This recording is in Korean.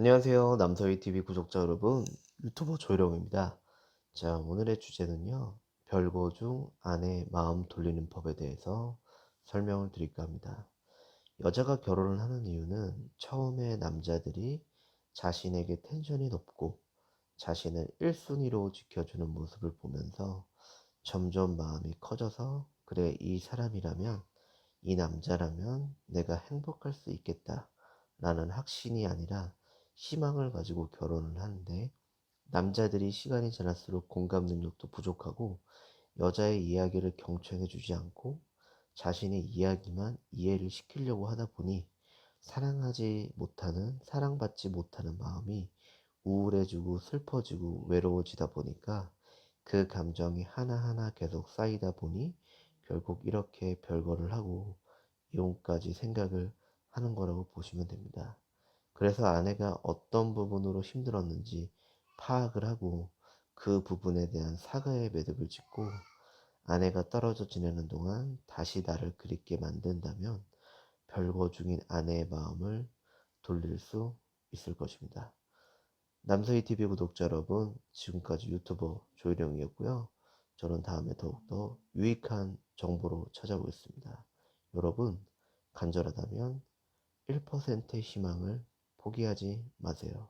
안녕하세요. 남서희 TV 구독자 여러분, 유튜버 조희령입니다. 자, 오늘의 주제는요, 별거 중 아내 마음 돌리는 법에 대해서 설명을 드릴까 합니다. 여자가 결혼을 하는 이유는 처음에 남자들이 자신에게 텐션이 높고 자신을 1순위로 지켜주는 모습을 보면서 점점 마음이 커져서 그래, 이 사람이라면, 이 남자라면 내가 행복할 수 있겠다. 라는 확신이 아니라 희망을 가지고 결혼을 하는데 남자들이 시간이 지날수록 공감 능력도 부족하고 여자의 이야기를 경청해 주지 않고 자신의 이야기만 이해를 시키려고 하다 보니 사랑하지 못하는, 사랑받지 못하는 마음이 우울해지고 슬퍼지고 외로워지다 보니까 그 감정이 하나하나 계속 쌓이다 보니 결국 이렇게 별거를 하고 이혼까지 생각을 하는 거라고 보시면 됩니다. 그래서 아내가 어떤 부분으로 힘들었는지 파악을 하고 그 부분에 대한 사과의 매듭을 짓고 아내가 떨어져 지내는 동안 다시 나를 그립게 만든다면 별거 중인 아내의 마음을 돌릴 수 있을 것입니다. 남서희 TV 구독자 여러분, 지금까지 유튜버 조일영이었고요. 저는 다음에 더욱더 유익한 정보로 찾아오겠습니다. 여러분, 간절하다면 1%의 희망을 포기하지 마세요.